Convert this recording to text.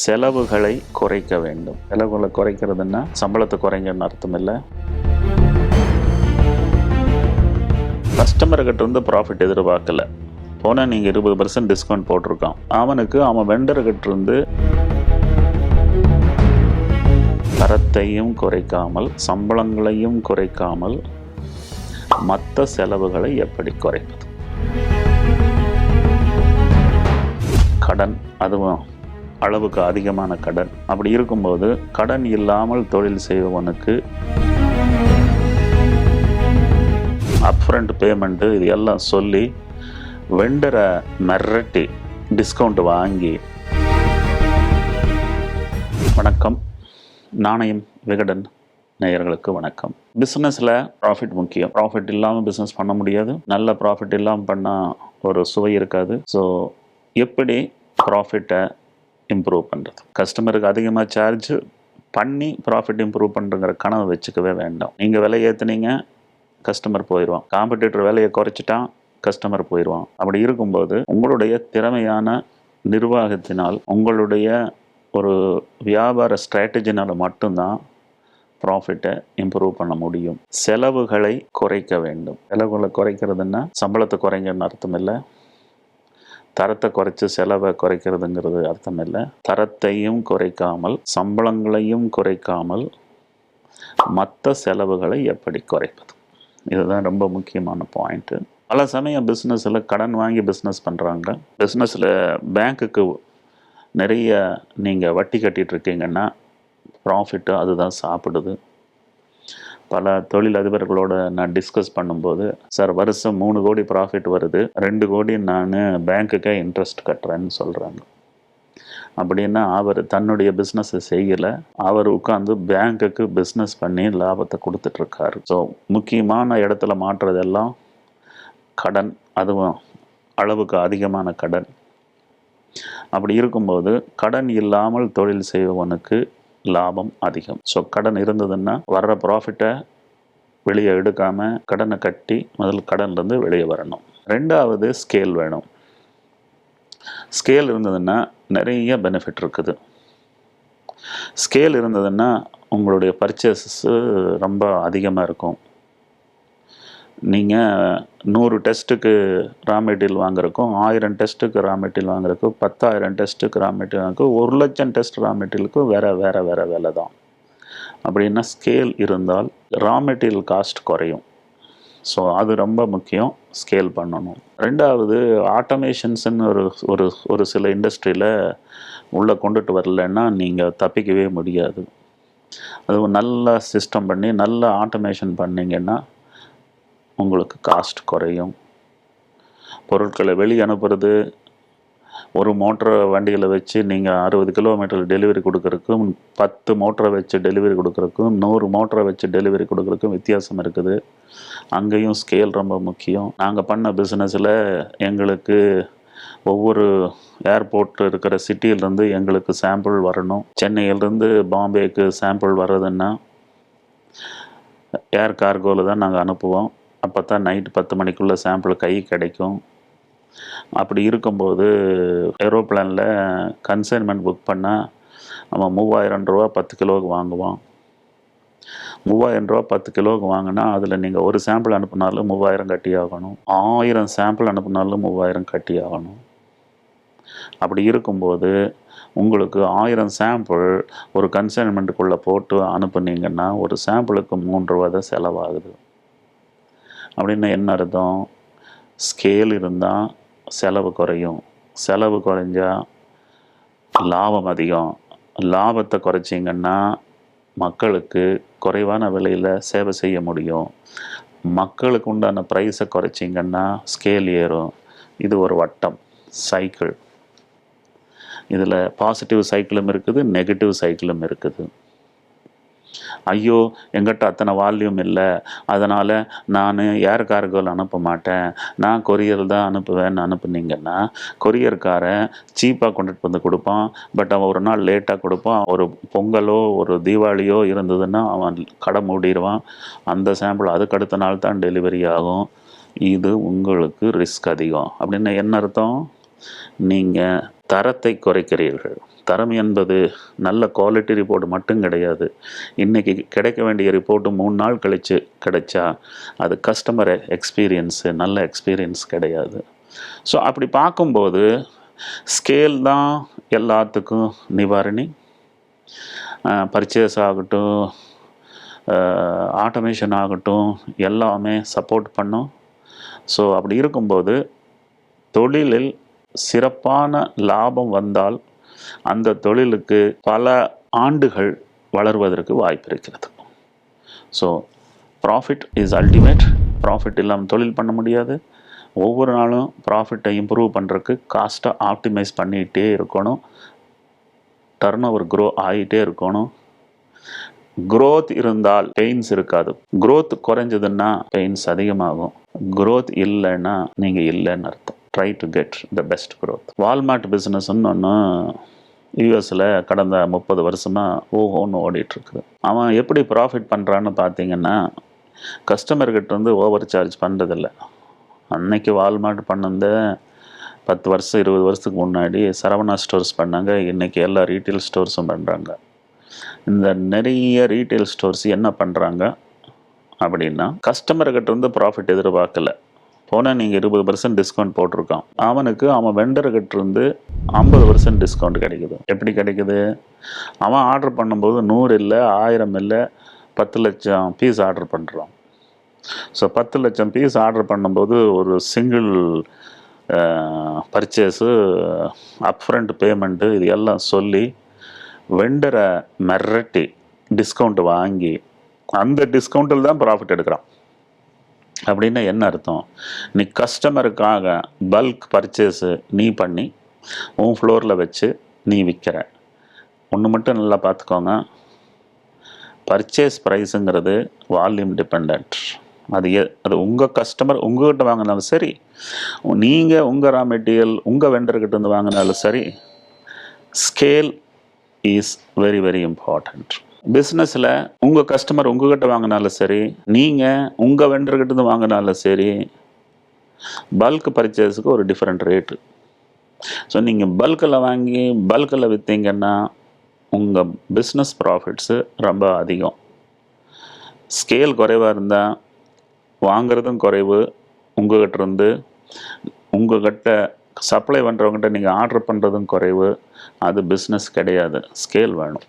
செலவுகளை குறைக்க வேண்டும். செலவுகளை குறைக்கிறதுன்னா சம்பளத்தை குறைங்கன்னு அர்த்தம் இல்லை கஸ்டமர்கிட்ட இருந்து ப்ராஃபிட் எதிர்பார்க்கல. போனால் நீங்கள் இருபது பர்சன்ட் டிஸ்கவுண்ட் போட்டிருக்கான். அவனுக்கு அவன் வெண்டர்கிட்ட இருந்து தரத்தையும் குறைக்காமல் சம்பளங்களையும் குறைக்காமல் மற்ற செலவுகளை எப்படி குறைப்பது? கடன் அதுவும் அளவுக்கு அதிகமான கடன். அப்படி இருக்கும்போது கடன் இல்லாமல் தொழில் செய்பவனுக்கு அப்ரண்ட் பேமெண்ட்டு இது எல்லாம் சொல்லி வெண்டரை மிரட்டி டிஸ்கவுண்ட் வாங்கி வணக்கம். நாணயம் விகடன் நேயர்களுக்கு வணக்கம். பிஸ்னஸில் ப்ராஃபிட் முக்கியம். ப்ராஃபிட் இல்லாமல் பிஸ்னஸ் பண்ண முடியாது. நல்ல ப்ராஃபிட் இல்லாமல் பண்ணால் ஒரு சுவை இருக்காது. ஸோ எப்படி ப்ராஃபிட்டை இம்ப்ரூவ் பண்ணுறது கஸ்டமருக்கு அதிகமாக சார்ஜ் பண்ணி ப்ராஃபிட் இம்ப்ரூவ் பண்ணுறங்கிற கனவை வச்சுக்கவே வேண்டாம். நீங்கள் விலை ஏற்றுனீங்க கஸ்டமர் போயிடுவான் காம்படிட்டர் விலையை குறைச்சிட்டான் கஸ்டமர் போயிடுவான் அப்படி இருக்கும்போது உங்களுடைய திறமையான நிர்வாகத்தினால் உங்களுடைய ஒரு வியாபார ஸ்ட்ராட்டஜினால் மட்டும்தான் ப்ராஃபிட்டை இம்ப்ரூவ் பண்ண முடியும். செலவுகளை குறைக்க வேண்டும். செலவுகளை குறைக்கிறதுன்னா சம்பளத்தை குறைங்கன்னு அர்த்தம் இல்லை. தரத்தை குறைச்சி செலவை குறைக்கிறதுங்கிறது அர்த்தம் இல்லை. தரத்தையும் குறைக்காமல் சம்பளங்களையும் குறைக்காமல் மற்ற செலவுகளை எப்படி குறைப்பது? இதுதான் ரொம்ப முக்கியமான பாயிண்ட்டு பல சமயம் பிஸ்னஸில் கடன் வாங்கி பிஸ்னஸ் பண்ணுறாங்க பிஸ்னஸில் பேங்க்குக்கு நிறைய நீங்கள் வட்டி கட்டிகிட்ருக்கீங்கன்னா ப்ராஃபிட்டு அதுதான் சாப்பிடுது. பல தொழில் அதிபர்களோட நான் டிஸ்கஸ் பண்ணும்போது சார் வருஷம் மூணு கோடி ப்ராஃபிட் வருது. ரெண்டு கோடி நான் பேங்க்குக்கே இன்ட்ரெஸ்ட் கட்டுறேன்னு சொல்கிறாங்க அப்படின்னா அவர் தன்னுடைய பிஸ்னஸை செய்யலை. அவர் உட்காந்து பேங்க்குக்கு பிஸ்னஸ் பண்ணி லாபத்தை கொடுத்துட்ருக்காரு. ஸோ முக்கியமான இடத்துல மாற்றுறதெல்லாம் கடன். அதுவும் அளவுக்கு அதிகமான கடன். அப்படி இருக்கும்போது கடன் இல்லாமல் தொழில் செய்பவனுக்கு லாபம் அதிகம். ஸோ கடன் இருந்ததுன்னா வர்ற ப்ராஃபிட்டை வெளியே எடுக்காமல் கடனை கட்டி முதல் கடன்லேருந்து வெளியே வரணும். ரெண்டாவது ஸ்கேல் வேணும். ஸ்கேல் இருந்ததுன்னா நிறைய பெனிஃபிட் இருக்குது. ஸ்கேல் இருந்ததுன்னா உங்களுடைய பர்ச்சேஸஸ் ரொம்ப அதிகமாக இருக்கும். நீங்கள் நூறு டெஸ்ட்டுக்கு ரா மெட்டீரியல் வாங்குறக்கும் ஆயிரம் டெஸ்ட்டுக்கு ரா மெட்டீரியல் வாங்குறக்கும் பத்தாயிரம் டெஸ்ட்டுக்கு ரா மெட்டீரியல் வாங்குறக்கும் ஒரு லட்சம் டெஸ்ட் ரா மெட்டீரியலுக்கும் வேறு வேறு வேறு வேலை தான். அப்படின்னா ஸ்கேல் இருந்தால் ரா மெட்டீரியல் காஸ்ட் குறையும். ஸோ அது ரொம்ப முக்கியம் ஸ்கேல் பண்ணணும். ரெண்டாவது ஆட்டோமேஷன்ஸ்ன்னு ஒரு ஒரு ஒரு சில இண்டஸ்ட்ரியில் உள்ளே கொண்டுட்டு வரலன்னா நீங்கள் தப்பிக்கவே முடியாது. அது நல்ல சிஸ்டம் பண்ணி நல்ல ஆட்டோமேஷன் பண்ணிங்கன்னா உங்களுக்கு காஸ்ட் குறையும். பொருட்களை வெளியே அனுப்புறது ஒரு மோட்டரை வண்டியில் வச்சு நீங்கள் அறுபது கிலோமீட்டர் டெலிவரி கொடுக்குறதுக்கும் பத்து மோட்டரை வச்சு டெலிவரி கொடுக்குறதுக்கும் நூறு மோட்டரை வச்சு டெலிவரி கொடுக்குறதுக்கும் வித்தியாசம் இருக்குது. அங்கேயும் ஸ்கேல் ரொம்ப முக்கியம். நாங்கள் பண்ண பிஸ்னஸில் எங்களுக்கு ஒவ்வொரு ஏர்போர்ட் இருக்கிற சிட்டியிலேருந்து எங்களுக்கு சாம்பிள் வரணும். சென்னையிலேருந்து பாம்பேக்கு சாம்பிள் வர்றதுன்னா ஏர் கார்கோவில் தான் நாங்கள் அனுப்புவோம். அப்போ தான் நைட்டு பத்து மணிக்குள்ளே சாம்பிள் கை கிடைக்கும். அப்படி இருக்கும்போது ஏரோப்ளேனில் கன்சைன்மெண்ட் புக் பண்ணால் நம்ம மூவாயிரம் ரூபா பத்து கிலோவுக்கு வாங்குவோம். மூவாயிரம் ரூபா பத்து கிலோவுக்கு வாங்கினா அதில் நீங்கள் ஒரு சாம்பிள் அனுப்புனாலும் மூவாயிரம் கட்டி ஆகணும். ஆயிரம் சாம்பிள் அனுப்புனாலும் மூவாயிரம் கட்டி ஆகணும். அப்படி இருக்கும்போது உங்களுக்கு ஆயிரம் சாம்பிள் ஒரு கன்சைன்மெண்ட்டுக்குள்ளே போட்டு அனுப்புனீங்கன்னா ஒரு சாம்பிளுக்கு மூன்று ரூபா தான் செலவாகுது. அப்படின்னு என்ன அர்த்தம்? ஸ்கேல் இருந்தால் செலவு குறையும். செலவு குறைஞ்சா லாபம் அதிகம். லாபத்தை குறைச்சிங்கன்னா மக்களுக்கு குறைவான விலையில் சேவை செய்ய முடியும். மக்களுக்கு உண்டான ப்ரைஸை குறைச்சிங்கன்னா ஸ்கேல் ஏறும். இது ஒரு வட்டம். சைக்கிள் இதில் பாசிட்டிவ் சைக்கிளும் இருக்குது நெகட்டிவ் சைக்கிளும் இருக்குது. ஐயோ எங்கிட்ட அத்தனை வால்யூம் இல்லை. அதனால் நான் ஏர் கார்கோவில் அனுப்ப மாட்டேன். நான் கொரியர் தான் அனுப்புவேன்னு அனுப்புனீங்கன்னா கொரியர்காரன் சீப்பாக கொண்டுட்டு வந்து கொடுப்பான். பட் அவன் ஒரு நாள் லேட்டாக கொடுப்பான். ஒரு பொங்கலோ ஒரு தீபாவளியோ இருந்ததுன்னா அவன் கடை மூடிடுவான். அந்த சாம்பிள் அதுக்கு அடுத்த நாள் தான் டெலிவரி ஆகும். இது உங்களுக்கு ரிஸ்க் அதிகம். அப்படின்னு என்ன அர்த்தம்? நீங்கள் தரத்தை குறைக்கிறீர்கள். தரம் என்பது நல்ல குவாலிட்டி ரிப்போர்ட் மட்டும் கிடையாது. இன்றைக்கி கிடைக்க வேண்டிய ரிப்போர்ட்டு மூணு நாள் கழித்து கிடைச்சா அது கஸ்டமர் எக்ஸ்பீரியன்ஸு நல்ல எக்ஸ்பீரியன்ஸ் கிடையாது. ஸோ அப்படி பார்க்கும்போது ஸ்கேல் தான் எல்லாத்துக்கும் நிவாரணி. பர்ச்சேஸ் ஆகட்டும் ஆட்டோமேஷன் ஆகட்டும் எல்லாமே சப்போர்ட் பண்ணும். ஸோ அப்படி இருக்கும்போது தொழிலில் சிறப்பான லாபம் வந்தால் அந்த தொழிலுக்கு பல ஆண்டுகள் வளர்வதற்கு வாய்ப்பு இருக்கிறது so profit is ultimate profit இல்லாமல் தொழில் பண்ண முடியாது. ஒவ்வொரு நாளும் ப்ராஃபிட்டை இம்ப்ரூவ் பண்ணுறதுக்கு காஸ்ட்டை ஆப்டிமைஸ் பண்ணிகிட்டே இருக்கணும். டர்ன் ஓவர் க்ரோ ஆகிட்டே இருக்கணும். க்ரோத் இருந்தால் பெயின்ஸ் இருக்காது. க்ரோத் குறைஞ்சதுன்னா பெயின்ஸ் அதிகமாகும். க்ரோத் இல்லைன்னா நீங்கள் இல்லைன்னு அர்த்தம். Try to get the best growth Walmart பிஸ்னஸ்ன்னு ஒன்று யூஎஸில் கடந்த முப்பது வருஷமாக ஓஹோன்னு ஓடிட்டுருக்குது. அவன் எப்படி ப்ராஃபிட் பண்ணுறான்னு பார்த்தீங்கன்னா கஸ்டமர்கிட்ட இருந்து ஓவர் சார்ஜ் பண்ணுறதில்ல அன்னைக்கு வால்மார்ட் பண்ணந்த பத்து வருஷம் இருபது வருஷத்துக்கு முன்னாடி சரவணா ஸ்டோர்ஸ் பண்ணாங்க. இன்றைக்கி எல்லா ரீட்டைல் ஸ்டோர்ஸும் பண்ணுறாங்க இந்த நிறைய ரீட்டைல் ஸ்டோர்ஸ் என்ன பண்ணுறாங்க அப்படின்னா கஸ்டமர்கிட்ட வந்து ப்ராஃபிட் எதிர்பார்க்கல. போனால் நீங்கள் இருபது பர்சன்ட் டிஸ்கவுண்ட் போட்டிருக்கான். அவனுக்கு அவன் வெண்டர்கிட்ட இருந்து ஐம்பது பர்சன்ட் டிஸ்கவுண்ட் கிடைக்குது. எப்படி கிடைக்குது? அவன் ஆர்டர் பண்ணும்போது நூறு இல்லை ஆயிரம் இல்லை பத்து லட்சம் பீஸ் ஆர்டர் பண்ணுறான் ஸோ பத்து லட்சம் பீஸ் ஆர்டர் பண்ணும்போது ஒரு சிங்கிள் பர்ச்சேஸு அப்ஃப்ரண்ட் பேமெண்ட்டு இது எல்லாம் சொல்லி வெண்டரை மிரட்டி டிஸ்கவுண்ட் வாங்கி அந்த டிஸ்கவுண்ட்டில் தான் ப்ராஃபிட் எடுக்கிறான். அப்படின்னா என்ன அர்த்தம்? நீ கஸ்டமருக்காக பல்க் பர்ச்சேஸு நீ பண்ணி உன் ஃப்ளோரில் வச்சு நீ விற்கிற ஒன்று மட்டும் நல்லா பார்த்துக்கோங்க. பர்ச்சேஸ் ப்ரைஸுங்கிறது வால்யூம் டிபெண்ட் அது எ அது உங்கள் கஸ்டமர் உங்ககிட்ட வாங்கினாலும் சரி நீங்கள் உங்கள் ரா மெட்டீரியல் உங்கள் வெண்டர்கிட்ட இருந்து வாங்கினாலும் சரி scale is very very important பிஸ்னஸில் உங்கள் கஸ்டமர் உங்ககிட்ட வாங்கினாலும் சரி நீங்கள் உங்கள் வெண்டர்கிட்ட வாங்கினாலும் சரி பல்க் பர்ச்சேஸுக்கு ஒரு டிஃப்ரெண்ட் ரேட்டு ஸோ நீங்கள் பல்கில் வாங்கி பல்கில் விற்றீங்கன்னா உங்கள் பிஸ்னஸ் ப்ராஃபிட்ஸு ரொம்ப அதிகம். ஸ்கேல் குறைவாக இருந்தால் வாங்குறதும் குறைவு. உங்ககிட்ட இருந்து உங்கள்கிட்ட சப்ளை பண்ணுறவங்ககிட்ட நீங்கள் ஆர்டர் பண்ணுறதும் குறைவு. அது பிஸ்னஸ் கிடையாது. ஸ்கேல் வேணும்.